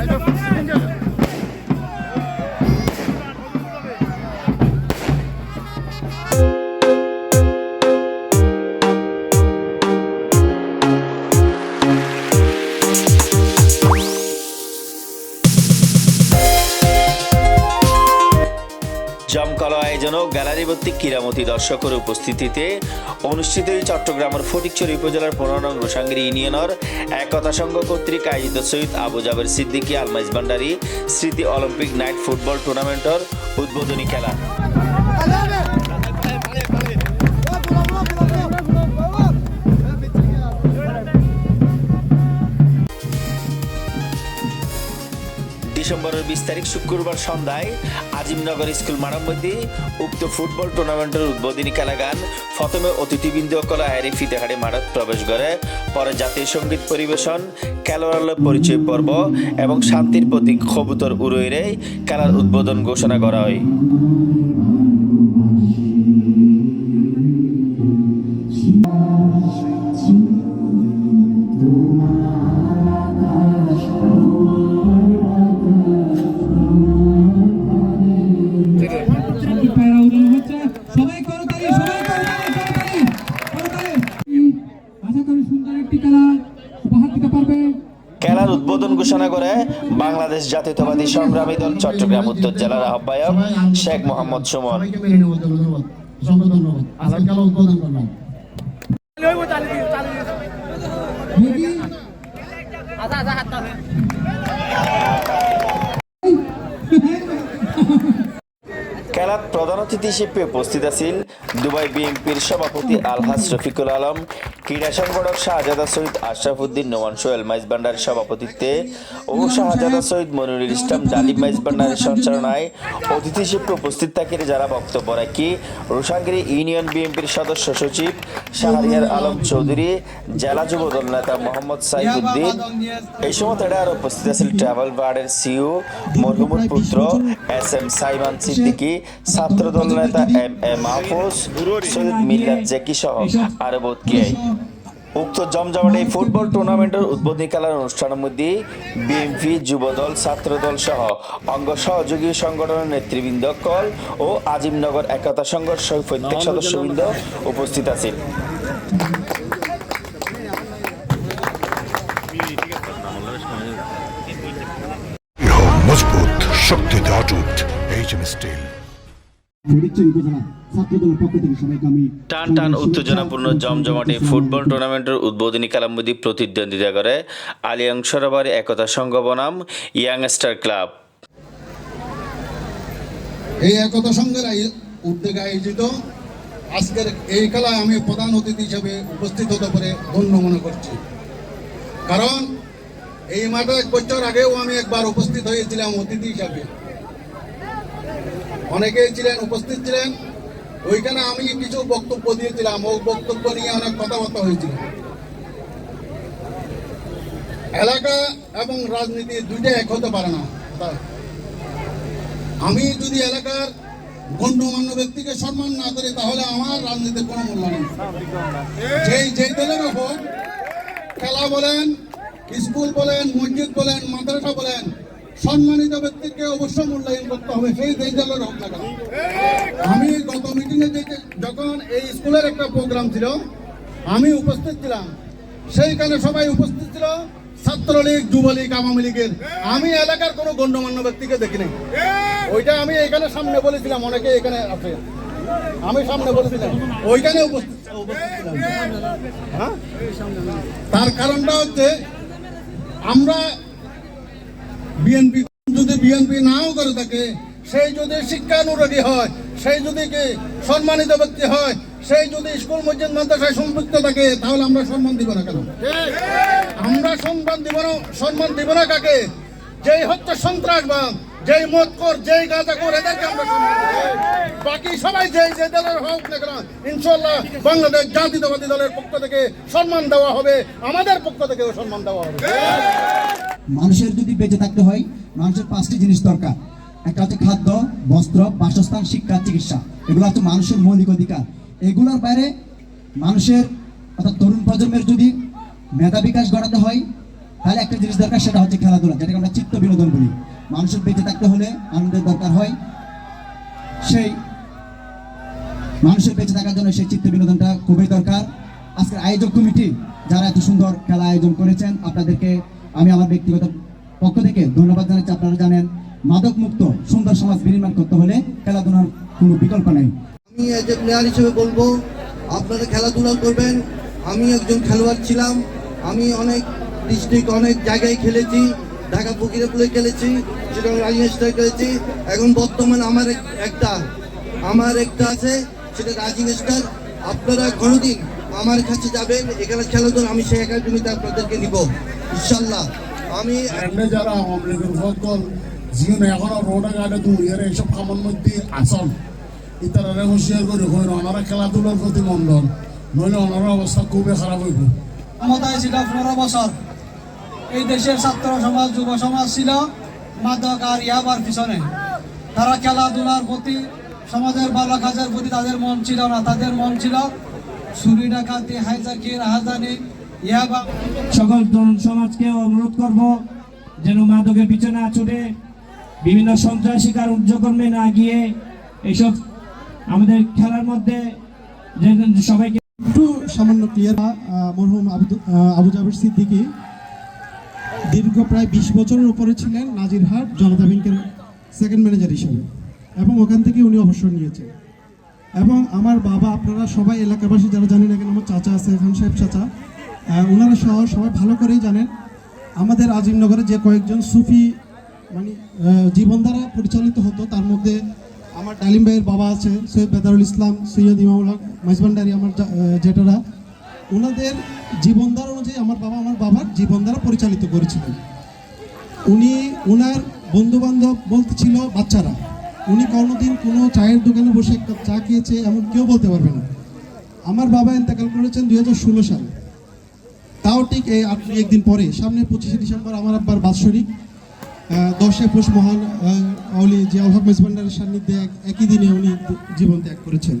জমকালো আয়োজন ও গ্যালারি ভর্তি ক্রীড়ামতি দর্শকের উপস্থিতিতে অনুষ্ঠিত এই চট্টগ্রামের ফটিকছড়ি উপজেলার পনেরো নং রোসাঙ্গিরি ইউনিয়নের একতা সংঘ কর্তৃক আয়োজিত সৈয়দ আবু জাবের সিদ্দিকী আলমাইজ ভান্ডারী স্মৃতি অলিম্পিক নাইট ফুটবল টুর্নামেন্টের উদ্বোধনী খেলা। ডিসেম্বরের বিশ তারিখ শুক্রবার সন্ধ্যায় আজিমনগর স্কুল মারামতি উক্ত ফুটবল টুর্নামেন্টের উদ্বোধনী খেলাগান প্রথমে অতিথিবৃন্দ কলা হ্যারি ফিতে হারে মারাত প্রবেশ করে। পরে জাতীয় সংগীত পরিবেশন খেলোয়াড়ের পরিচয় পর্ব এবং শান্তির প্রতীক কবুতর উড়ইরে খেলার উদ্বোধন ঘোষণা করা হয়। ঘোষণা করে বাংলাদেশ জাতীয়তাবাদী সংগ্রামী দল চট্টগ্রাম উত্তর জেলার আহ্বায়ক শেখ মোহাম্মদ সুমন। মেনে খেলার প্রধান অতিথি হিসেবে উপস্থিত আছেন দুবাই বিএনপির সভাপতি আলহাজ রফিকুল আলম ক্রীড়া সংগঠক শাহজাদা সৈয়দ আশরাফ উদ্দিন নোমান সোহেল মাইজ ভান্ডারের সভাপতিত্বে ও শাহজাদা সৈয়দ মনিরুল ইসলাম মাইজ ভান্ডারের সঞ্চালনায় অতিথি হিসেবে উপস্থিত থাকেন যারা বক্তব্য রাখি। রোসাঙ্গিরি ইউনিয়ন বিএনপির সদস্য সচিব শাহরিয়ার আলম চৌধুরী, জেলা যুব দল নেতা মোহাম্মদ সাইফুদ্দিন এই সময় তারা আর উপস্থিত আছেন ট্রাভেল বার্ডের সিইও মরহুমুর পুত্র এস এম সাইমান সিদ্দিকী ছাত্র দল নেতা M A Mahfuz, Syed Millat Zeki সহ আরও বোধ উক্ত জমজমাট এই ফুটবল টুর্নামেন্টের উদ্বোধনী খেলার অনুষ্ঠানের মধ্যে বিএনপি যুবদল ছাত্রদল সহ অঙ্গ সহযোগী সংগঠনের নেতৃবৃন্দ কল ও আজিমনগর একতা সংঘর সহ প্রত্যেক সদস্যবৃন্দ উপস্থিত আছেন। মজবুত শক্তিতে অটুট এইচ এম স্টিল টান টান উত্তেজনাপূর্ণ জমজমাট ফুটবল টুর্নামেন্টের উদ্বোধনী খেলার প্রতিদ্বন্দ্বিতা করে আলিয়াং সরোবরে একতা সংঘ বনাম ইয়াংস্টার ক্লাব। এই একতা সংঘের উদ্যোগে আয়োজিত আজকের এই খেলায় আমি প্রধান অতিথি হিসেবে উপস্থিত হতে পারে ধন্য মনে করছি। কারণ এই মাঠে এক বছর আগেও আমি একবার উপস্থিত হয়েছিলাম অতিথি হিসাবে। অনেকেই ছিলেন, উপস্থিত ছিলেন। ওইখানে আমি কিছু বক্তব্য দিয়েছিলাম। ও বক্তব্য নিয়ে অনেক কথাবার্তা হয়েছিল। এলাকা এবং রাজনীতি দুইটা এক হতে পারে না। আমি যদি এলাকার গণ্যমান্য ব্যক্তিকে সম্মান না করি, তাহলে আমার রাজনীতির কোনো মূল্য নেই। যেই যেই দলের ওপর খেলা বলেন, স্কুল বলেন, মসজিদ বলেন, মাদ্রাসা বলেন সম্মানিত ব্যক্তিকে অবশ্য মূল্যায়ন করতে হবে। সেই যেই দলের হোক না আমি গত মিটিংয়ে যখন এই স্কুলের একটা প্রোগ্রাম ছিল, আমি উপস্থিত ছিলাম। সেইখানে সবাই উপস্থিত ছিল, ছাত্রলীগ, যুবলীগ, আওয়ামী লীগের। আমি এলাকার কোনো গণ্যমান্য ব্যক্তিকে দেখিনি। ওইটা আমি এখানে সামনে বলেছিলাম, অনেকে এখানে আছে। আমি সামনে বলেছিলাম। ওইখানে উপস্থিত উপস্থিত হ্যাঁ? তার কারণটা হচ্ছে, আমরা বিএনপি যদি বিএনপি নাও করে থাকে, সেই যদি শিক্ষানুরাগী হয়, সেই যদি কি সম্মানিত ব্যক্তি হয়, সেই যদি স্কুল মসজিদ মাদ্রাসায় সম্পৃক্ত থাকে, তাহলে আমরা সম্মান দিব না কেন? আমরা সম্মান দিব না, সম্মান দিব না কাকে? যেই হচ্ছে সন্ত্রাসবাদ, যেই মদকর যেই গাঁজাকর এদেরকে আমরা। বাকি সবাই যেই যে দলের হোক না কেন ইনশাল্লাহ বাংলাদেশ জাতীয়তাবাদী দলের পক্ষ থেকে সম্মান দেওয়া হবে, আমাদের পক্ষ থেকেও সম্মান দেওয়া হবে। মানুষের যদি বেঁচে থাকতে হয়, মানুষের পাঁচটি জিনিস দরকার। একটা হচ্ছে খাদ্য, বস্ত্র, বাসস্থান, শিক্ষা, চিকিৎসা। এগুলো হচ্ছে মানুষের মৌলিক অধিকার। এগুলোর বাইরে মানুষের, অর্থাৎ তরুণ প্রজন্মের যদি মেধা বিকাশ ঘটাতে হয়, তাহলে একটা জিনিস দরকার, সেটা হচ্ছে খেলাধুলা, যেটাকে আমরা চিত্ত বিনোদন বলি। মানুষের বেঁচে থাকতে হলে আনন্দের দরকার হয়। সেই মানুষের বেঁচে থাকার জন্য সেই চিত্ত বিনোদনটা খুবই দরকার। আজকের আয়োজক কমিটি, যারা এত সুন্দর খেলা আয়োজন করেছেন, আপনাদেরকে আমি আমার ব্যক্তিগত পক্ষ থেকে ধন্যবাদ জানাচ্ছি। আপনারা জানেন, মাদক মুক্ত সুন্দর সমাজ বিনির্মাণ করতে হলে খেলাধুলার কোনো বিকল্প নেই। আমি এজ এ প্লেয়ার হিসেবে বলব, আপনারা খেলাধুলা করবেন। আমি একজন খেলোয়াড় ছিলাম। আমি অনেক ডিস্ট্রিক্ট অনেক জায়গায় খেলেছি। ঢাকা ফকিরাপুরে খেলেছি চিটাং রাজিনেস্টার খেলেছি। এখন বর্তমানে আমার একটা আমার একটা আছে, সেটা রাজিনেস্টার আপনারা কোনোদিন আমার কাছে যাবেন এখানে খেলাধুলা আমি সেই একাডেমিতে আপনাদেরকে নিব। ইনশাল্লাহ। আমি এমনি যারা আওয়ামী লীগের সকল যিনি এখনও রোডে ঘাটে দৌড়িয়ে এইসব কামার মধ্যে আসন ইতারা হুঁশিয়ার করে হইল ওনারা খেলাধুলার প্রতি মন দেন নইলে ওনার অবস্থা খুবই খারাপ হইব। ক্ষমতায় ছিল পনেরো বছর এই দেশের ছাত্র সমাজ যুব সমাজ ছিল মাদক আর ইয়াবার পিছনে। তারা খেলাধুলার প্রতি সমাজের ভালো কাজের প্রতি তাদের মন ছিল না তাদের মন ছিল চুরি ডাকাতি হাইজাকি রাহাজানি ইয়াবা সকল তরুণ সমাজকে অনুরোধ করব, যেন মাদকের পিছনে না ছুটে বিভিন্ন সন্ত্রাসী কার্যক্রমে না গিয়ে এইসব আমাদের খেলার মধ্যে সবাইকে একটু সামান্য ক্লিয়ার মরহুম আবু- জাবের সিদ্দিকী দীর্ঘ প্রায় বিশ বছরের উপরে ছিলেন নাজিরহাট জনতা ব্যাংকের সেকেন্ড ম্যানেজার হিসেবে, এবং ওখান থেকে উনি অবসর নিয়েছেন। এবং আমার বাবা আপনারা সবাই এলাকাবাসী যারা জানেন এখানে আমার চাচা আছে এখন সাহেব চাচা ওনারা সহ সবাই ভালো করেই জানেন। আমাদের আজিমনগরে যে কয়েকজন সুফি মানে আহ, জীবনধারা পরিচালিত হতো তার মধ্যে আমার ডালিম ভাইয়ের বাবা আছে সৈয়দ বেদারুল ইসলাম সৈয়দ ইমামুল হক মাইজবান্ডারি আমার জেঠারা। ওনাদের জীবনধারা অনুযায়ী আমার বাবা আমার বাবার জীবনধারা পরিচালিত করেছিলেন। উনি ওনার বন্ধু বান্ধব বলতে বাচ্চারা। উনি কোনোদিন কোনো চায়ের দোকানে বসে চা খেয়েছে, এমন কেউ বলতে পারবে না। আমার বাবা ইন্তেকাল করেছেন দুই হাজার ষোলো সালে। তাও ঠিক এই আট, একদিন পরে, সামনে পঁচিশে ডিসেম্বর আমার আব্বার বাৎসরিক দশে পৌষ মহান অলি জিয়াউল হক মেজবান্ডারের সান্নিধ্যে এক- একই দিনে উনি জীবন ত্যাগ করেছেন।